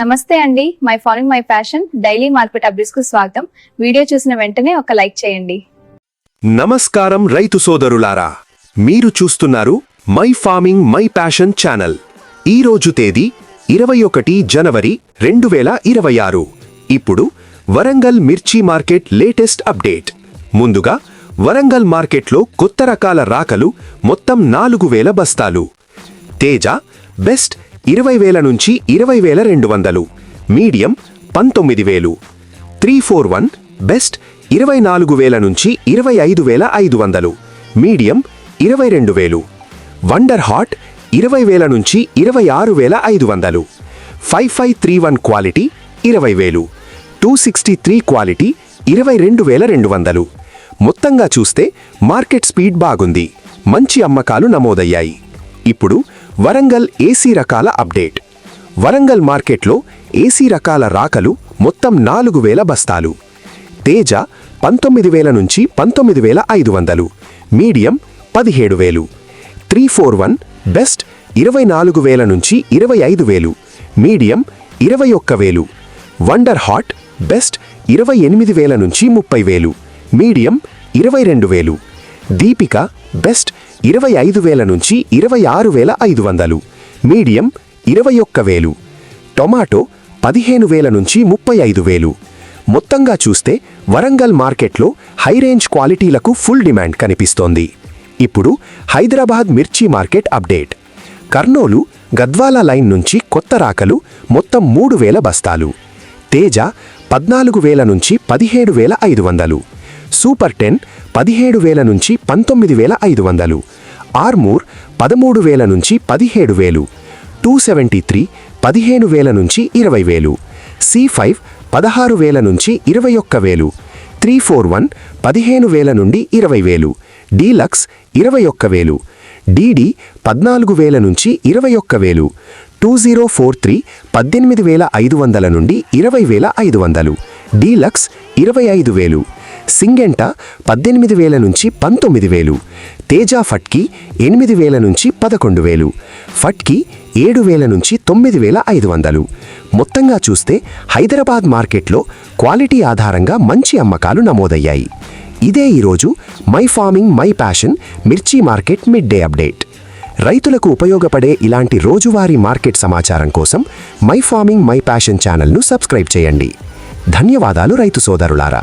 నమస్తే అండి. My following my fashion. Daily market అప్డేట్స్కు స్వాగతం. వీడియో చూసిన వెంటనే ఒక లైక్ చేయండి. నమస్కారం రైతు సోదరులారా. మీరు చూస్తున్నారు my farming my passion channel. ఈ రోజు తేదీ ఇరవై ఒకటి జనవరి రెండు వేల ఇరవై ఆరు. ఇప్పుడు వరంగల్ మిర్చి మార్కెట్ లేటెస్ట్ అప్డేట్. ముందుగా వరంగల్ మార్కెట్లో కొత్త రకాల రాకలు మొత్తం నాలుగు వేల బస్తాలు. తేజ బెస్ట్ ఇరవై వేల నుంచి ఇరవై వేల రెండు వందలు. మీడియం పంతొమ్మిది వేలు. త్రీ ఫోర్ వన్ బెస్ట్ ఇరవై నాలుగు వేల నుంచి ఇరవై ఐదు వేల ఐదు వందలు. మీడియం ఇరవై రెండు వేలు. వండర్ హాట్ ఇరవై వేల నుంచి ఇరవై ఆరు వేల ఐదు వందలు. Five five three one quality ఇరవై వేలు. టూ సిక్స్టీ త్రీ క్వాలిటీ ఇరవై రెండు వేల రెండు వందలు. మొత్తంగా చూస్తే మార్కెట్ స్పీడ్ బాగుంది. మంచి అమ్మకాలు నమోదయ్యాయి. ఇప్పుడు వరంగల్ ఏసీ రకాల అప్డేట్. వరంగల్ మార్కెట్లో ఏసీ రకాల రాకలు మొత్తం నాలుగు వేల బస్తాలు. తేజ పంతొమ్మిది వేల నుంచి పంతొమ్మిది వేల ఐదు వందలు. మీడియం పదిహేడు వేలు. త్రీ ఫోర్ వన్ బెస్ట్ ఇరవై నాలుగు వేల నుంచి ఇరవై ఐదు వేలు. మీడియం ఇరవై ఒక్క వేలు. వండర్ హాట్ బెస్ట్ ఇరవై ఎనిమిది వేల నుంచి ముప్పై వేలు. మీడియం ఇరవై రెండు వేలు. దీపిక బెస్ట్ ఇరవై ఐదు వేల నుంచి ఇరవై ఆరు వేల ఐదు వందలు. మీడియం ఇరవై ఒక్క వేలు. టొమాటో పదిహేను వేల నుంచి ముప్పై ఐదు వేలు. మొత్తంగా చూస్తే వరంగల్ మార్కెట్లో హై రేంజ్ క్వాలిటీలకు ఫుల్ డిమాండ్ కనిపిస్తోంది. ఇప్పుడు హైదరాబాద్ మిర్చి market update. Kurnool Gadwal line నుంచి కొత్త రాకలు మొత్తం మూడు వేల బస్తాలు. తేజ పద్నాలుగు వేల నుంచి పదిహేడు వేల ఐదు వందలు. సూపర్ టెన్ పదిహేడు వేల నుంచి పంతొమ్మిది వేల ఐదు వందలు. ఆర్మూర్ పదమూడు వేల నుంచి పదిహేడు వేలు. టూ సెవెంటీ త్రీ పదిహేను వేల నుంచి ఇరవై వేలు. సి ఫైవ్ పదహారు వేల నుంచి ఇరవై ఒక్క వేలు. త్రీ ఫోర్ వన్ పదిహేను వేల నుండి ఇరవై వేలు. డీలక్స్ ఇరవై ఒక్క వేలు. డీడీ పద్నాలుగు వేల నుంచి ఇరవై ఒక్క వేలు. టూ జీరో ఫోర్ త్రీ పద్దెనిమిది వేల ఐదు వందల నుండి ఇరవై వేల ఐదు వందలు. డీలక్స్ ఇరవై ఐదు వేలు. సింగెంట పద్దెనిమిది వేల నుంచి పంతొమ్మిది వేలు. తేజ ఫట్కి ఎనిమిది వేల నుంచి పదకొండు వేలు. ఫట్కి ఏడు వేల నుంచి తొమ్మిది వేల ఐదు వందలు. మొత్తంగా చూస్తే హైదరాబాద్ మార్కెట్లో క్వాలిటీ ఆధారంగా మంచి అమ్మకాలు నమోదయ్యాయి. ఇదే ఈరోజు మై ఫార్మింగ్ మై ప్యాషన్ మిర్చి మార్కెట్ మిడ్ డే అప్డేట్. రైతులకు ఉపయోగపడే ఇలాంటి రోజువారీ మార్కెట్ సమాచారం కోసం మై ఫార్మింగ్ మై ప్యాషన్ ఛానల్ను సబ్స్క్రైబ్ చేయండి. ధన్యవాదాలు రైతు సోదరులారా.